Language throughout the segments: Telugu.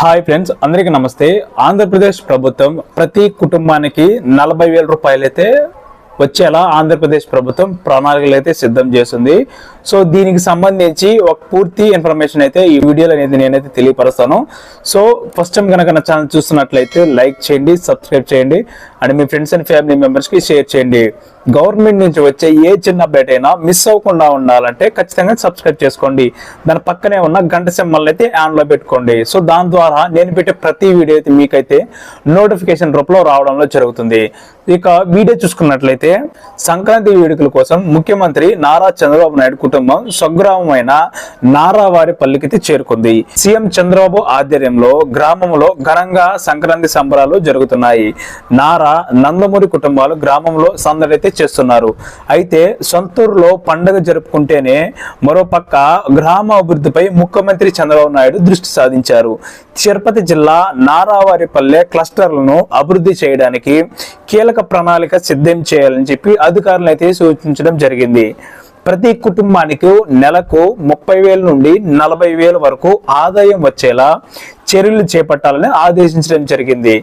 హాయ్ ఫ్రెండ్స్ అందరికీ నమస్తే. ఆంధ్రప్రదేశ్ ప్రభుత్వం ప్రతి కుటుంబానికి నలభై వేల రూపాయలైతే వచ్చేలా ఆంధ్రప్రదేశ్ ప్రభుత్వం ప్రణాళికలు అయితే సిద్ధం చేస్తుంది. సో దీనికి సంబంధించి ఒక పూర్తి ఇన్ఫర్మేషన్ అయితే ఈ వీడియోలో అనేది నేనైతే తెలియపరుస్తాను. సో ఫస్ట్ టైం కనుక నా ఛానల్ చూస్తున్నట్లయితే లైక్ చేయండి సబ్స్క్రైబ్ చేయండి అండ్ మీ ఫ్రెండ్స్ అండ్ ఫ్యామిలీ మెంబర్స్కి షేర్ చేయండి. గవర్నమెంట్ నుంచి వచ్చే ఏ చిన్న అప్డేట్ అయినా మిస్ అవ్వకుండా ఉండాలంటే ఖచ్చితంగా సబ్స్క్రైబ్ చేసుకోండి. దాని పక్కనే ఉన్న గంట సింబల్ అయితే ఆన్లో పెట్టుకోండి. సో దాని ద్వారా నేను పెట్టే ప్రతి వీడియో అయితే మీకైతే నోటిఫికేషన్ రూపంలో రావడంలో జరుగుతుంది. ఇక వీడియో చూసుకున్నట్లయితే సంక్రాంతి వేడుకల కోసం ముఖ్యమంత్రి నారా చంద్రబాబు నాయుడు కుటుంబం స్వగ్రామమైన నారావారిపల్లికి చేరుకుంది. సీఎం చంద్రబాబు ఆధ్వర్యంలో గ్రామంలో ఘనంగా సంక్రాంతి సంబరాలు జరుగుతున్నాయి. నారా నందమూరి కుటుంబాలు గ్రామంలో సందడి చేస్తున్నారు. అయితే సొంతూరులో పండుగ జరుపుకుంటేనే మరోపక్క గ్రామ అభివృద్ధిపై ముఖ్యమంత్రి చంద్రబాబు నాయుడు దృష్టి సాధించారు. తిరుపతి జిల్లా నారావారిపల్లె క్లస్టర్లను అభివృద్ధి చేయడానికి కీలక ప్రణాళిక సిద్ధం చేయాలని చెప్పి అధికారులు అయితే సూచించడం జరిగింది. ప్రతి కుటుంబానికి నెలకు ముప్పై వేల నుండి నలభై వేల వరకు ఆదాయం వచ్చేలా చర్యలు చేపట్టాలని ఆదేశించడం జరిగింది.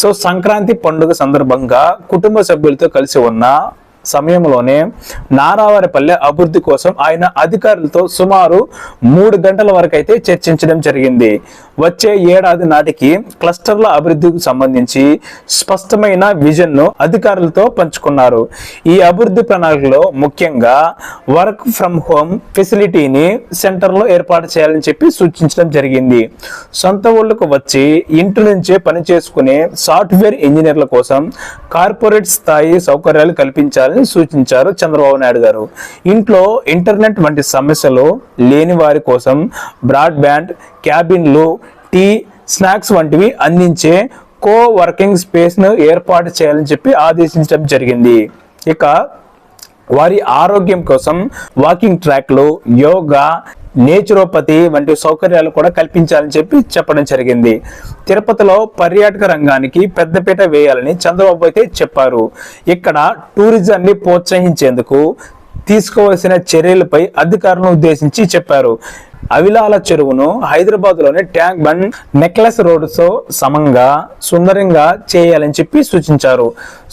సో సంక్రాంతి పండుగ సందర్భంగా కుటుంబ సభ్యులతో కలిసి ఉన్న సమయంలోనే నారావారిపల్లె అభివృద్ధి కోసం ఆయన అధికారులతో సుమారు మూడు గంటల వరకు అయితే చర్చించడం జరిగింది. వచ్చే ఏడాది నాటికి క్లస్టర్ల అభివృద్ధికి సంబంధించి స్పష్టమైన విజన్ను అధికారులతో పంచుకున్నారు. ఈ అభివృద్ధి ప్రణాళికలో ముఖ్యంగా వర్క్ ఫ్రమ్ హోమ్ ఫెసిలిటీని సెంటర్లో ఏర్పాటు చేయాలని చెప్పి సూచించడం జరిగింది. సొంత ఊళ్ళకు వచ్చి ఇంటి నుంచే పని చేసుకునే సాఫ్ట్వేర్ ఇంజనీర్ల కోసం కార్పొరేట్ స్థాయి సౌకర్యాలు కల్పించాలని సూచించారు చంద్రబాబు నాయుడు గారు. ఇంట్లో ఇంటర్నెట్ వంటి సమస్యలు లేని వారి కోసం బ్రాడ్బ్యాండ్ క్యాబిన్లు టీ స్నాక్స్ వంటివి అందించే కో వర్కింగ్ స్పేస్ను ఏర్పాటు చేయాలని చెప్పి ఆదేశించడం జరిగింది. ఇక వారి ఆరోగ్యం కోసం వాకింగ్ ట్రాక్లు యోగా నేచురోపతి వంటి సౌకర్యాలు కూడా కల్పించాలని చెప్పి చెప్పడం జరిగింది. తిరుపతిలో పర్యాటక రంగానికి పెద్దపీట వేయాలని చంద్రబాబు అయితే చెప్పారు. ఇక్కడ టూరిజాన్ని ప్రోత్సహించేందుకు తీసుకోవాల్సిన చర్యలపై అధికారులను ఉద్దేశించి చెప్పారు. అవిలాల చెరువును హైదరాబాద్లోని ట్యాంక్ బండ్ నెక్లెస్ రోడ్స్ సమంగా సుందరంగా చేయాలని చెప్పి సూచించారు.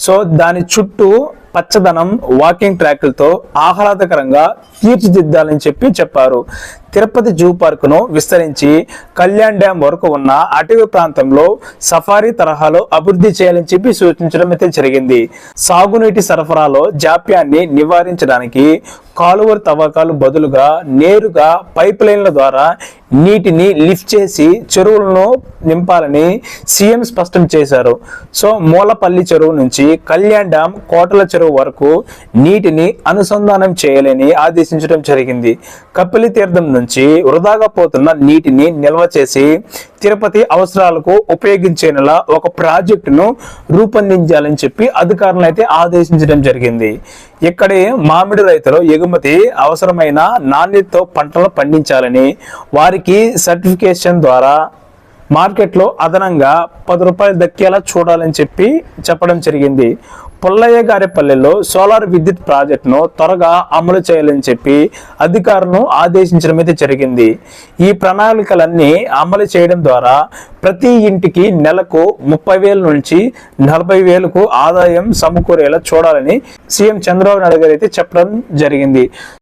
సో దాని చుట్టూ పచ్చదనం వాకింగ్ ట్రాక్లతో ఆహ్లాదకరంగా తీర్చిదిద్దాలని చెప్పి చెప్పారు. తిరుపతి జూ పార్క్ను విస్తరించి కళ్యాణ్ డ్యాం వరకు ఉన్న అటవీ ప్రాంతంలో సఫారీ తరహాలో అభివృద్ధి చేయాలని చెప్పి సూచించడం అయితే జరిగింది. సాగునీటి సరఫరాలో జాప్యాన్ని నివారించడానికి కాలువల తవ్వకాలు బదులుగా నేరుగా పైప్ లైన్ల ద్వారా నీటిని లిఫ్ట్ చేసి చెరువులను నింపాలని సీఎం స్పష్టం చేశారు. సో మూలపల్లి చెరువు నుంచి కళ్యాణ్ డ్యామ్ కోటల చెరువు వరకు నీటిని అనుసంధానం చేయాలని ఆదేశించడం జరిగింది. కపిలి తీర్థం నుంచి వృధాగా పోతున్న నీటిని నిల్వ చేసి తిరుపతి అవసరాలకు ఉపయోగించేలా ఒక ప్రాజెక్టును రూపొందించాలని చెప్పి అధికారులను అయితే ఆదేశించడం జరిగింది. ఇక్కడే మామిడి రైతులు ఎగుమతి అవసరమైన నాణ్యతతో పంటలు పండించాలని వారికి సర్టిఫికేషన్ ద్వారా మార్కెట్లో అదనంగా పది రూపాయలు దక్కేలా చూడాలని చెప్పి చెప్పడం జరిగింది. పుల్లయ్య గారి సోలార్ విద్యుత్ ప్రాజెక్టును త్వరగా అమలు చేయాలని చెప్పి అధికారులను ఆదేశించడం అయితే జరిగింది. ఈ ప్రణాళికలన్నీ అమలు చేయడం ద్వారా ప్రతి ఇంటికి నెలకు ముప్పై వేల నుంచి నలభై వేలకు ఆదాయం సమకూరేలా చూడాలని సీఎం చంద్రబాబు నాయుడు గారు అయితే చెప్పడం జరిగింది.